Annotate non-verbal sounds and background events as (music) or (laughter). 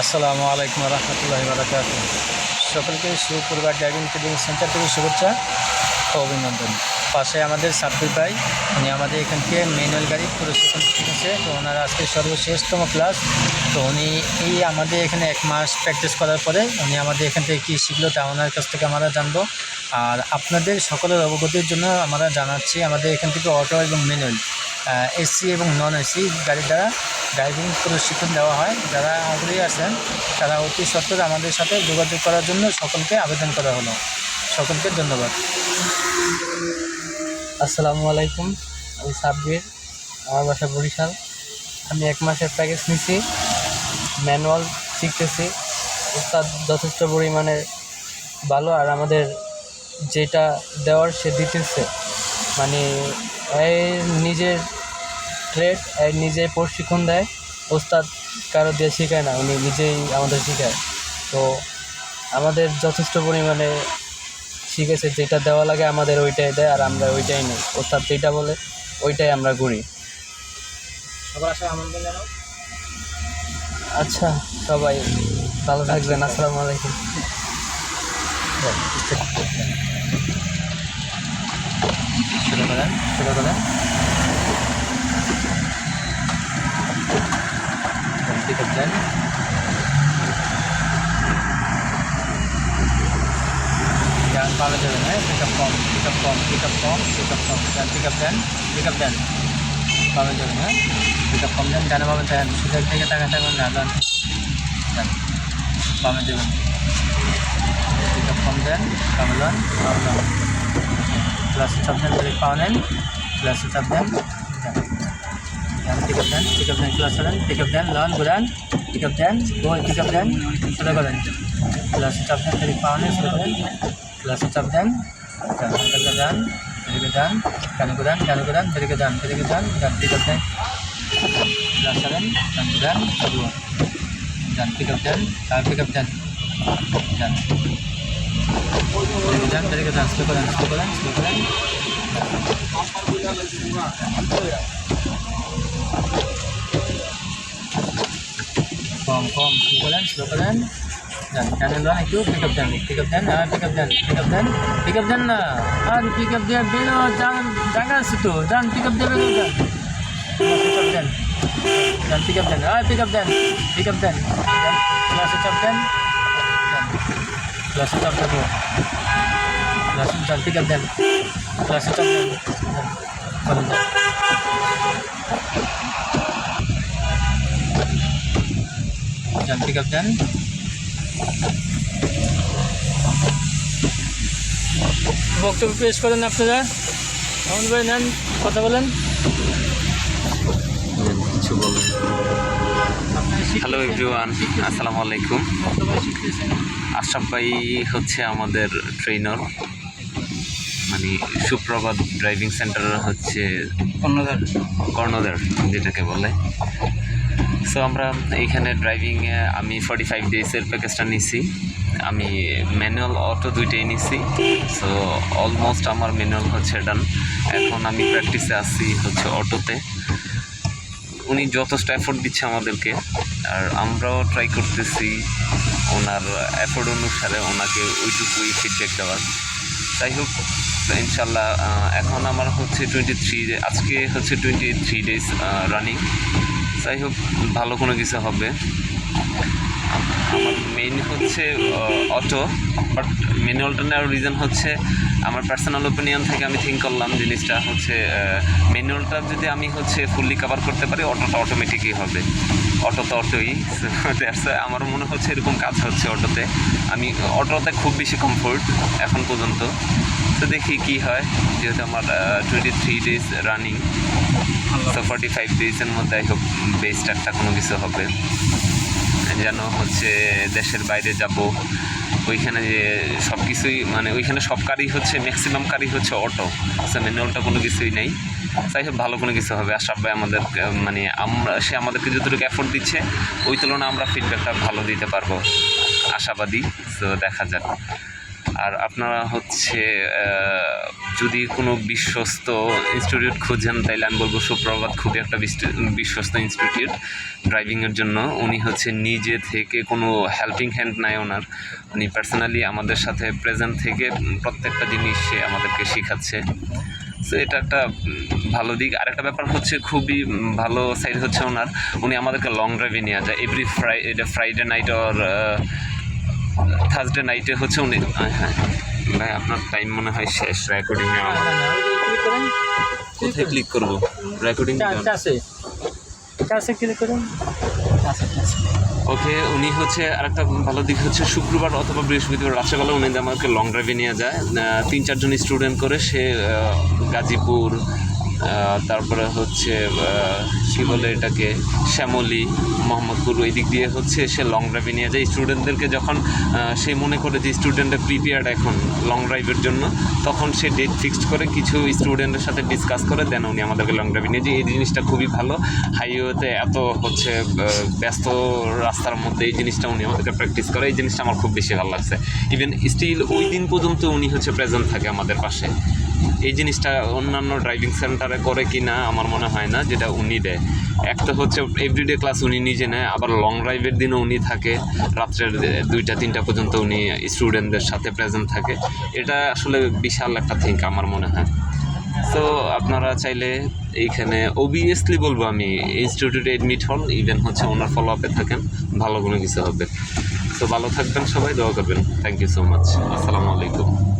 আসসালামু আলাইকুম রহমতুল্লাহ বারাকাত সকলকে সুপরিবার ড্রাইভিং ট্রেনিং সেন্টার থেকে শুভেচ্ছা ও অভিনন্দন। পাশে আমাদের সাব্বির ভাই, উনি আমাদের এখান থেকে ম্যানুয়াল গাড়ি প্রশিক্ষণ শিখেছে তো ওনার আজকে সর্বশ্রেষ্ঠতম ক্লাস। তো উনি এই আমাদের এখানে এক মাস প্র্যাকটিস করার পরে উনি আমাদের এখান থেকে কী শিখলো তা ওনার কাছ থেকে আমরা জানব। আর আপনাদের সকলের অবগতির জন্য আমরা জানাচ্ছি আমাদের এখান থেকে অটো এবং ম্যানুয়াল এসি এবং নন এসি গাড়ি দ্বারা। ড্রাইভিং প্রশিক্ষণ দেওয়া হয়। যারা আগ্রহী আছেন, তারা অতি সত্তর আমাদের সাথে যোগাযোগ করার জন্য সকলকে আবেদন করা হলো। সকলকে ধন্যবাদ। আসসালামু আলাইকুম, আমি সাব্বির, আমার বাসা বরিশাল। আমি এক মাসের প্যাকেজ নিছি, ম্যানুয়াল শিখতেছি। ওস্তাদ যথেষ্ট পরিমাণে ভালো আর আমাদের যেটা দেওয়ার সে দিতেছে। মানে এই নিজের ট্রেড নিজে প্রশিক্ষণ দেয়। ওস্তাদ কারও দিয়ে শেখায় না উনি নিজেই আমাদের শেখায়। তো আমাদের যথেষ্ট পরিমাণে শিখেছে যেটা দেওয়া লাগে আমাদের ওইটাই দেয় আর আমরা ওইটাই নিই। ওস্তাদ যেটা বলে ওইটাই আমরা জানাও আচ্ছা সবাই ভালো থাকবেন আসসালামু আলাইকুম। dan yang kalau jalannya pickup form pickup form pickup form pickup form dan pick up dan pick up dan kalau jalannya pickup form dan karena pemerintahan sudah kita katakan jalan dan paman jalan pick up form dan pamelan pamelan plus ucapkan balik panen plus ucapkan dan pick up them, pick up them, class seven, pick up them, learn, go down, pick up. Dan dari kita sekolah dan sekolah dan sekolah dan sekolah dan sekolah dan sekolah dan sekolah dan sekolah dan sekolah dan sekolah dan sekolah dan sekolah dan sekolah dan sekolah dan sekolah dan sekolah dan sekolah dan sekolah dan sekolah dan dan sekolah dan sekolah dan sekolah dan sekolah dan sekolah dan dan dan sekolah dan sekolah dan sekolah dan slow kalian, slow kalian. Dan kanan doang itu pick up dan, pick up dan, ah, pick up dan, pick up dan, pick up dan. Ah, pick up dia belok, jangan, jangan situ, dan pick up dia belok dan. Pick up dan, dan pick up dan, ah, pick up dan, pick up dan, dan, kelas stop dan, dan, kelas stop kedua. Kelas dan pick up dan, kelas stop dan, dan, Dan pick up dan, বক্তব্য পেশ করেন আপনারা। এমন ভাই নেন কথা বলেন। কিছু বলুন। হ্যালো এভরিওয়ান আসসালামু আলাইকুম। আশরাফ ভাই হচ্ছে আমাদের ট্রেনার মানে সুপ্রভাত ড্রাইভিং সেন্টার হচ্ছে কর্ণধার। কর্ণধার যেটাকে বলে। সো আমরা এইখানে ড্রাইভিংয়ে আমি ফর্টি ফাইভ ডেজের প্যাকেজটা নিছি। আমি ম্যানুয়াল অটো দুইটাই নিছি। সো অলমোস্ট আমার ম্যানুয়াল হচ্ছে ডান এখন আমি প্র্যাকটিসে আসছি হচ্ছে অটোতে উনি যথেষ্ট এফোর্ট দিচ্ছে আমাদেরকে। আর আমরাও ট্রাই করতেছি ওনার এফোর্ট অনুসারে ওনাকে ওইটুকুই ফিডব্যাক দেওয়ার। যাই হোক ইনশাল্লাহ এখন আমার হচ্ছে টোয়েন্টি থ্রি আজকে হচ্ছে টোয়েন্টি থ্রি ডেজ রানিং যাই হোক, ভালো কোনো কিছু হবে। আমার মেইন হচ্ছে অটো বাট ম্যানুয়ালটা নেওয়ার রিজন হচ্ছে আমার পার্সোনাল ওপিনিয়ন থেকে আমি থিঙ্ক করলাম জিনিসটা হচ্ছে ম্যানুয়ালটা যদি আমি হচ্ছে ফুললি কভার করতে পারি, অটোটা অটোমেটিকই হবে। অটো তো অটোই (laughs) আমার মনে হচ্ছে এরকম কাজ হচ্ছে অটোতে। আমি অটোতে খুব বেশি কমফোর্ট এখন পর্যন্ত। তো দেখি কি হয়, যেহেতু আমার টোয়েন্টি থ্রি ডেজ রানিং তো ফর্টি ফাইভ ডেজের মধ্যে আই বেস্ট একটা কোনো কিছু হবে। যেন হচ্ছে দেশের বাইরে যাব। ওইখানে যে সব কিছুই মানে ওইখানে সব কারই হচ্ছে ম্যাক্সিমাম কারই হচ্ছে অটো আচ্ছা ম্যানুয়ালটা কোনো কিছুই নেই। তাই হোক, ভালো কোনো কিছু হবে। আশরাফ ভাই আমাদের মানে আমরা, সে আমাদেরকে যতটুকু এফোর্ট দিচ্ছে, ওই তুলনায় আমরা ফিডব্যাকটা ভালো দিতে পারব। আশাবাদী। তো দেখা যাক। আর আপনারা হচ্ছে যদি কোনো বিশ্বস্ত ইনস্টিটিউট খুঁজেন, তাইলে আমি বলব সুপ্রভাত, খুবই একটা বিস্ত- বিশ্বস্ত ইনস্টিটিউট ড্রাইভিংয়ের জন্য। উনি হচ্ছে নিজে থেকে কোনো হেল্পিং হ্যান্ড নাই ওনার। উনি পার্সোনালি আমাদের সাথে প্রেজেন্ট থেকে প্রত্যেকটা জিনিস সে আমাদেরকে শেখাচ্ছে। সো এটা একটা ভালো দিক। আর একটা ব্যাপার হচ্ছে, খুবই ভালো সাইড হচ্ছে ওনার। উনি আমাদেরকে লং ড্রাইভে নিয়ে যায়। এভরি ফ্রাই এটা ফ্রাইডে নাইট ওর থার্সডে নাইটে হচ্ছে উনি আহ, হ্যাঁ। ভাই আপনার টাইম মনে হয় শেষ রেকর্ডিং কোথায় ক্লিক করব? রেকর্ডিং ওকে উনি হচ্ছে আরেকটা ভালো দিক হচ্ছে শুক্রবার অথবা বৃহস্পতিবার রাত্রেবেলা উনি আমাকে লং ড্রাইভে নিয়ে যায়। তিন চারজন স্টুডেন্ট করে সে গাজীপুর তারপরে হচ্ছে কি বলে এটাকে, শ্যামলী মোহাম্মদপুর ওই দিক দিয়ে হচ্ছে সে লং ড্রাইভে নিয়ে যায়। স্টুডেন্টদেরকে যখন সে মনে করে যে স্টুডেন্টরা প্রিপেয়ার্ড এখন লং ড্রাইভের জন্য, তখন সে ডেট ফিক্সড করে কিছু স্টুডেন্টের সাথে ডিসকাস করে, দেন উনি আমাদেরকে লং ড্রাইভে নিয়ে যায়। এই জিনিসটা খুবই ভালো। হাইওয়েতে এত হচ্ছে ব্যস্ত রাস্তার মধ্যে এই জিনিসটা উনি আমাদেরকে প্র্যাকটিস করে। এই জিনিসটা আমার খুব বেশি ভালো লাগছে। ইভেন স্টিল ওই দিন পর্যন্ত উনি হচ্ছে প্রেজেন্ট থাকে আমাদের পাশে। এই জিনিসটা অন্যান্য ড্রাইভিং সেন্টারে করে কি না আমার মনে হয় না, যেটা উনি দেয়। একটা হচ্ছে এভরিডে ক্লাস উনি নিজে নেয়, আবার লং ড্রাইভের দিনও উনি থাকে। রাত্রের দুইটা, তিনটা পর্যন্ত উনি স্টুডেন্টদের সাথে প্রেজেন্ট থাকে। এটা আসলে বিশাল একটা থিঙ্ক আমার মনে হয়। তো আপনারা চাইলে এইখানে অবভিয়াসলি বলব আমি ইনস্টিটিউটে এডমিট হন ইভেন হচ্ছে ওনার ফলো আপে থাকেন, ভালো কোনো কিছু হবে। তো ভালো থাকবেন সবাই, দোয়া করবেন। থ্যাংক ইউ সো মাচ আসসালামু আলাইকুম।